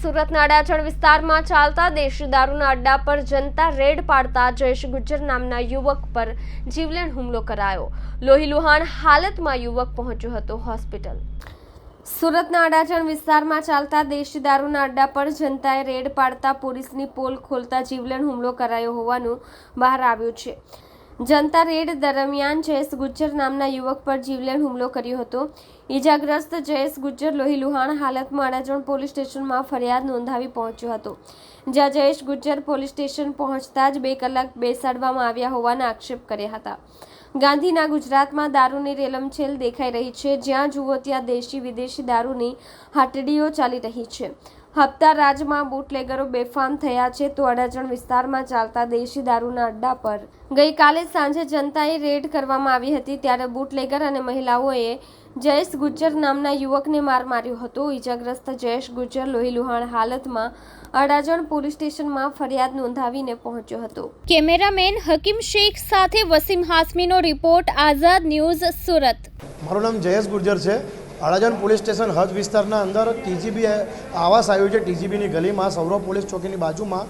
સુરતના અડાજણ વિસ્તારમાં ચાલતા દેશી દારૂના અડ્ડા પર જનતા રેડ પાડતા જયેશ ગુજ્જર નામના યુવક પર જીવલેણ હુમલો કરાયો. લોહીલુહાણ હાલતમાં યુવક પહોંચ્યો હતો હોસ્પિટલ. સુરતના અડાજણ વિસ્તારમાં ચાલતા દેશી દારૂના અડ્ડા પર જનતાએ રેડ પાડતા પોલીસની પોલ ખોલતા જીવલેણ હુમલો કરાયો હોવાનું બહાર આવ્યું છે. જનતા રેડ દરમિયાન જયેશ ગુજ્જર નામના યુવક પર જીવલેણ હુમલો કર્યો હતો. ઈજાગ્રસ્ત જયેશ ગુજ્જર લોહી લુહાણ હાલતમાં અડાજણ પોલીસ સ્ટેશનમાં ફરિયાદ નોંધાવી પહોંચ્યો હતો. જ્યાં જયેશ ગુજ્જર પોલીસ સ્ટેશન પહોંચતા જ બે કલાક બેસાડવામાં આવ્યા હોવાના આક્ષેપ કર્યા હતા. ગાંધીના ગુજરાતમાં દારૂની રેલમછેલ દેખાઈ રહી છે. જ્યાં જુઓ ત્યાં દેશી વિદેશી દારૂની હાટડીઓ ચાલી રહી છે. હપ્તા રાજમાં બુટલેગરો બેફામ થયા છે તો અડાજણ વિસ્તારમાં ચાલતા દેશી દારૂના અડ્ડા પર. ગઈકાલે સાંજે જનતાએ રેડ કરવામાં આવી હતી ત્યારે બુટલેગર અને મહિલાઓએ જયેશ ગુજ્જર નામના યુવકને માર માર્યો હતો. ઈજાગ્રસ્ત જયેશ ગુજ્જર લોહીલુહાણ હાલતમાં અડાજણ પોલીસ સ્ટેશનમાં ફરિયાદ નોંધાવીને પહોંચ્યો હતો. કેમેરામેન હકીમ શેખ સાથે વસીમ હાસમીનો રિપોર્ટ આઝાદ ન્યૂઝ સુરત. મારું નામ જયેશ ગુર્જર છે. અડાજણ પોલીસ સ્ટેશન હદ વિસ્તારના અંદર ટીજીબી આવાસ આવ્યું છે. ટીજીબીની ગલીમાં સૌરભ પોલીસ ચોકીની બાજુમાં.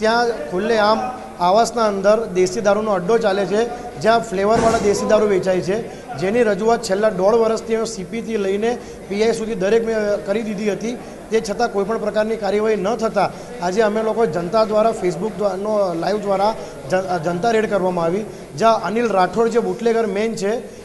ત્યાં ખુલ્લેઆમ આવાસના અંદર દેશી દારૂનો અડ્ડો ચાલે છે. જ્યાં ફ્લેવરવાળા દેશી દારૂ વેચાય છે. જેની રજૂઆત છેલ્લા દોઢ વર્ષથી સીપીથી લઈને પીઆઈ સુધી દરેક મેં કરી દીધી હતી. તે છતાં કોઈપણ પ્રકારની કાર્યવાહી ન થતાં આજે અમે લોકો જનતા દ્વારા, ફેસબુક નો લાઈવ દ્વારા જનતા રેડ કરવામાં આવી. જ્યાં અનિલ રાઠોડ જે બુટલેગર મેન છે